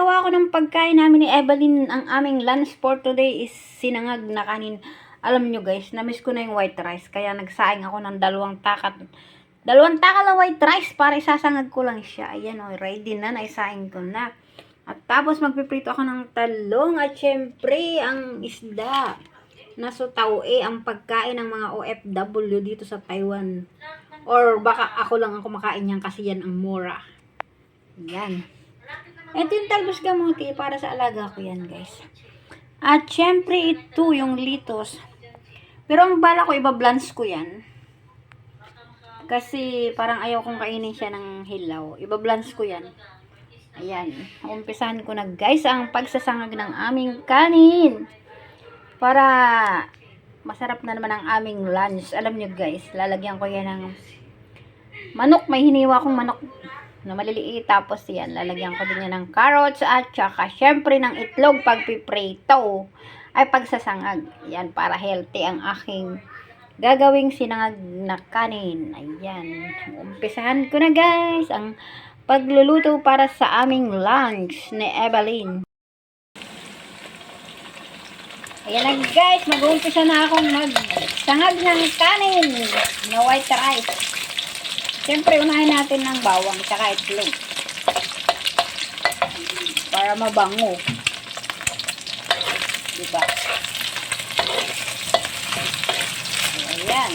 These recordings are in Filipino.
Gagawa ko ng pagkain namin ni Evelyn. Ang aming lunch for today is sinangag na kanin. Alam nyo guys, namiss ko na yung white rice. Kaya nagsaing ako ng dalawang takat. Dalawang takat ng white rice para isasangag ko lang siya. Ayan o, ready na, naisaing ko na. At tapos magpiprito ako ng talong at syempre ang isda. Nasutaw eh ang pagkain ng mga OFW dito sa Taiwan. Or baka ako lang ang kumakain yan kasi yan ang mura. Yan. Ito yung talbos gamuti para sa alaga ko yan guys. At syempre ito yung litos. Pero ang bala ko iba-blance ko yan. Kasi parang ayaw kong kainin siya ng hilaw. Iba-blance ko yan. Ayan. Umpisahan ko na guys ang pagsasangag ng aming kanin. Para masarap na naman ang aming lunch. Alam nyo guys, lalagyan ko yan ng manok. May hiniwa kong manok na maliliit. Tapos yan, lalagyan ko din yan ng carrots at saka syempre ng itlog pagpiprito ay pagsasangag. Yan, para healthy ang aking gagawing sinangag na kanin. Ayan. Umpisahan ko na guys ang pagluluto para sa aming lunch ni Evelyn. Ayan na guys, mag-uumpisa na akong magsangag ng kanin na white rice. Siyempre, unahin natin ng bawang tsaka itlog. Para mabango. Diba? Ayan.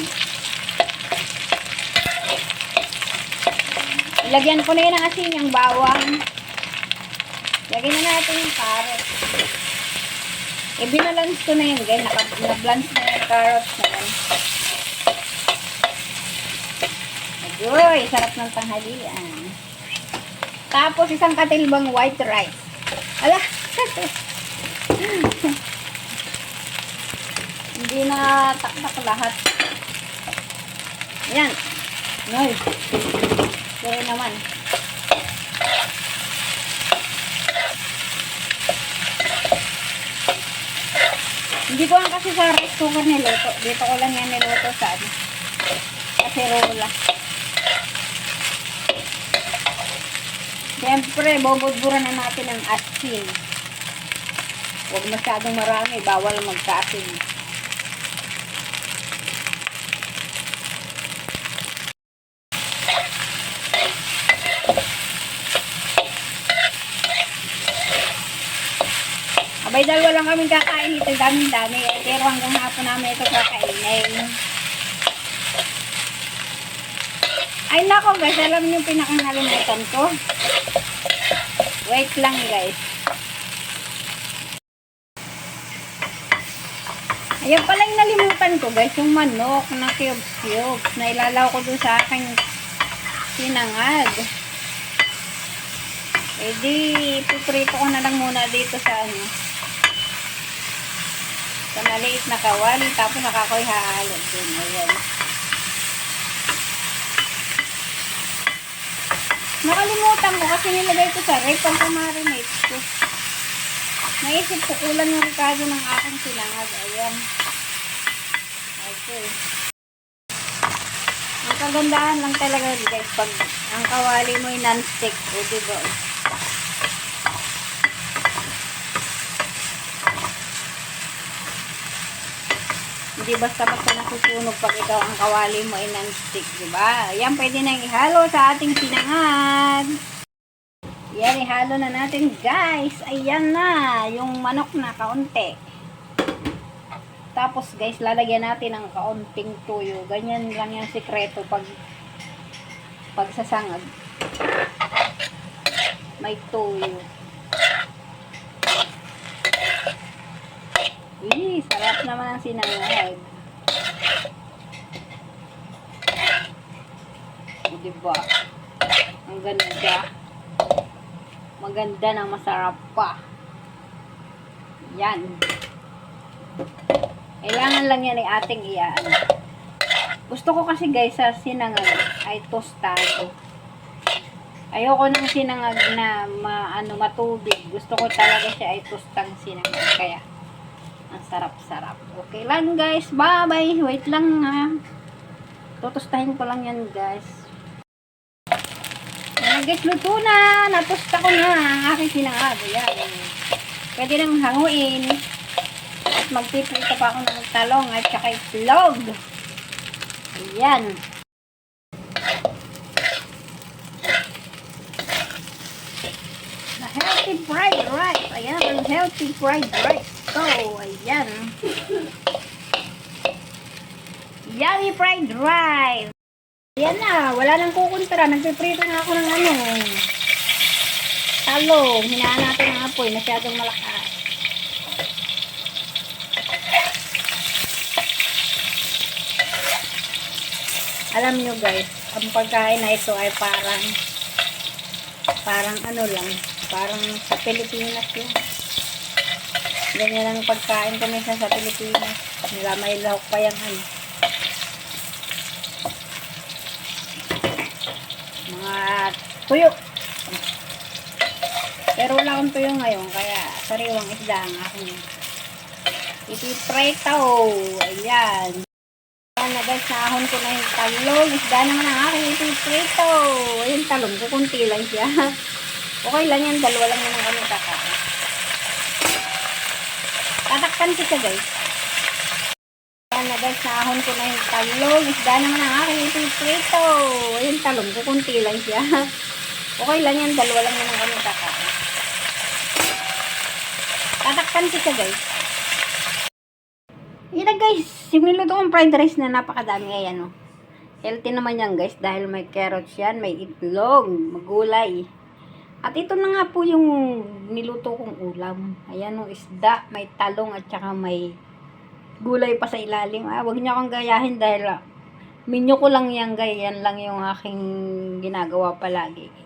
Ilagyan ko na yun ng asin yung bawang. Lagyan na natin yung carrot. E, ko na yun, guys. Na-blanch na yung carrots na yun. Ayoy, sarap ng tanghalian. Tapos isang katilbang white rice. Ala! Hindi na taktak lahat. Yan. Noy. Kaya naman. Hindi ko lang kasi sa rice cooker niluto. Dito ko lang yan niluto sa ano. Kaserola. Siyempre, bubudburan na natin ang asin. Huwag masyadong marami. Bawal magkaasin. Abay, dalawa lang kami kakain ito. Daming dami. Eh, pero hanggang hapon namin ito kakainin. Ay, nako guys. Alam niyo yung pinakangalimutan ko? Wait lang guys. Ayan pala yung nalimutan ko guys. Yung manok na cubes-cubes. Na ilalaw ko dun sa aking sinangag. Eh di, piprito ko na lang muna dito sa ano. Sa maliit na kawali. Tapos nakakoy hahalo dun. Ayan. Nakalimutan ko kasi nilagay ko sa rep ang marinate ko. Naisip ko kulang yung ricado ng aking sinangag. Ayan. Okay. Ang kagandahan lang talaga guys pag ang kawali mo ay non-stick. O diba? Hindi basta-basta nasusunog pag ikaw ang kawali mo ay non-stick, di ba? Yan, pwede nang ihalo sa ating sinangag. Ihalo na natin, guys. Ayan na, yung manok na kaunti. Tapos, guys, lalagyan natin ng kaunting tuyo. Ganyan lang yung sikreto pag pagsasangag. May tuyo. Ih, sarap naman ang sinangag. O, diba? Ang ganda. Maganda na masarap pa. Yan. Kailangan lang yan ay ating iyaan. Gusto ko kasi guys sa sinangag ay tostado. Ayoko ng sinangag na ma, ano, matubig. Gusto ko talaga siya ay tostang sinangag. Kaya, ang sarap-sarap. Okay lang guys. Bye-bye. Wait lang ha. Tutustahin ko lang yan guys. Guys, luto na. Natusta ko na ang aking sinangag. Ayan. Pwede nang hanguin. Magpiprito pa ako ng talong at saka itlog. Ayan. The healthy fried rice. Ayan, ang healthy fried rice. So, ayan. Yummy fried rice. Ayan na, wala nang kukontra. Nagpiprito na ako ng ano. Talong. Hinaan natin ang apoy. Masyadong malakas. Alam nyo guys, ang pagkain na ito ay parang parang ano lang, parang sa Pilipinas yun. Ganyan ang pagkain ko minsan sa Pilipinas. Nila may lahok pa yung ano. Mga tuyo. Pero wala akong tuyo ngayon, kaya sariwang isda ang aking itiprito. Ayan. Ayan na guys, nahon ko na yung talong. Isda naman ang aking itiprito. Ayun talong ko, kunti lang siya. Okay lang yan, dalawa lang naman kami kakain. Tatakpan ko siya guys. Ayan na guys, nahon ko na yung talong. Isda naman ang aking itiprito. Ayun talong ko, kunti lang siya. Okay lang yan, dalawa lang naman kami kakain. Tatakpan ko siya guys. Ito guys, similuto kong fried rice na napakadami. Ayan o. Healthy naman yan guys dahil may carrots yan, may itlog, magulay. At ito na nga po yung niluto kong ulam. Ayan o, isda, may talong at saka may gulay pa sa ilalim. Ah, wag niyo akong gayahin dahil ah, minyo ko lang yan guys. Yan lang yung aking ginagawa palagi.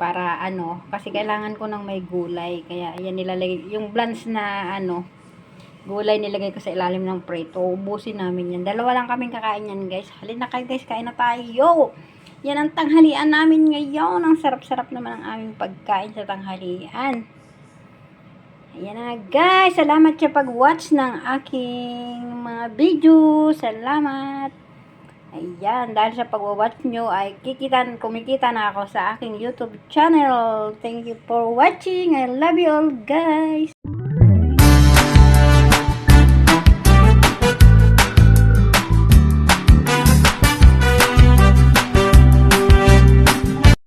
Para ano, kasi kailangan ko ng may gulay. Kaya ayan nilalagay. Yung blends na ano, gulay nilagay ko sa ilalim ng prito. Ubusin namin yan. Dalawa lang kaming kakain yan, guys. Halina kayo, guys. Kain na tayo. Yan ang tanghalian namin ngayon. Ang sarap-sarap naman ang aming pagkain sa tanghalian. Ayan na, guys. Salamat sa pag-watch ng aking mga video. Salamat. Ayan, dahil sa pag-watch nyo ay kikitan, kumikita na ako sa aking YouTube channel. Thank you for watching. I love you all, guys.